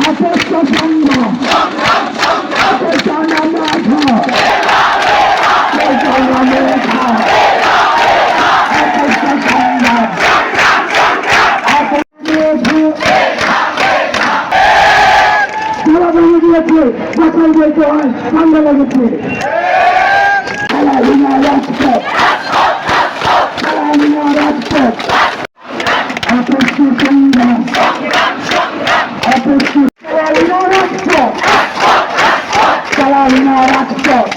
আপস্ত বাঁচাই বলতে হয় ঠান্ডা লেগেছে খেলাধুলা রাজপথ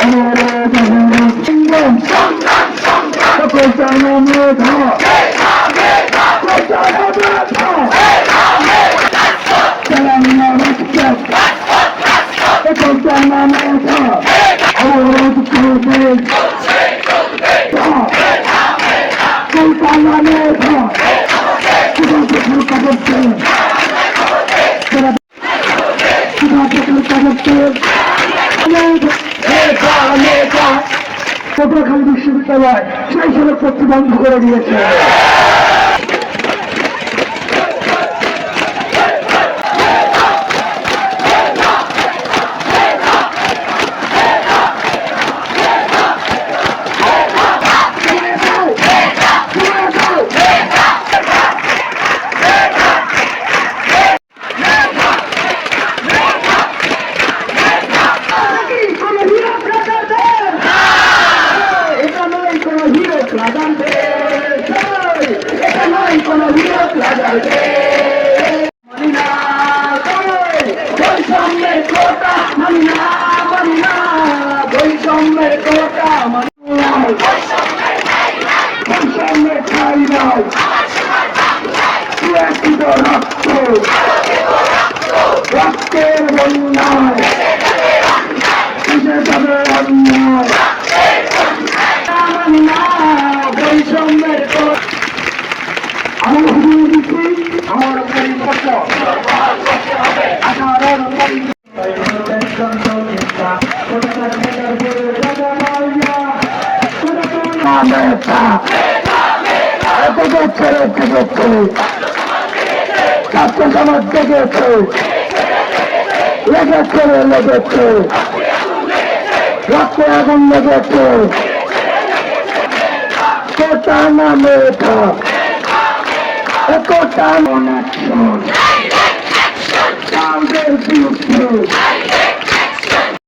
অনুরোধ অনুরোধ পটুয়াখালী বিশ্ববিদ্যালয়। সেই সময় পত্র বন্ধ করে দিয়েছে কোনো হিরো ব্রাদারদের এটা নয় কোনো হিরো ব্রাদারদের এটা নয় কোনো হিরো ব্রাদারদের মানি না বৈষম্যের কোটা মানি না মানি না বৈষম্যের কোটা মানি না বৈষম্যের ঠাই নাই সুয়াসিত রক্ত রক্তের বন্যায় কিসে যাবে অন্যায় বৈষম্যের কোটা আমি হুজুর দিচ্ছি আমার পরিপক্ষ আঠারোর ছাত্র সমাজ দেখেছে? লেগেছে লেগেছে। রক্ত আগুন লেগেছে। কোটা নামে এটা কোটা অ্যাকশন বিরুদ্ধে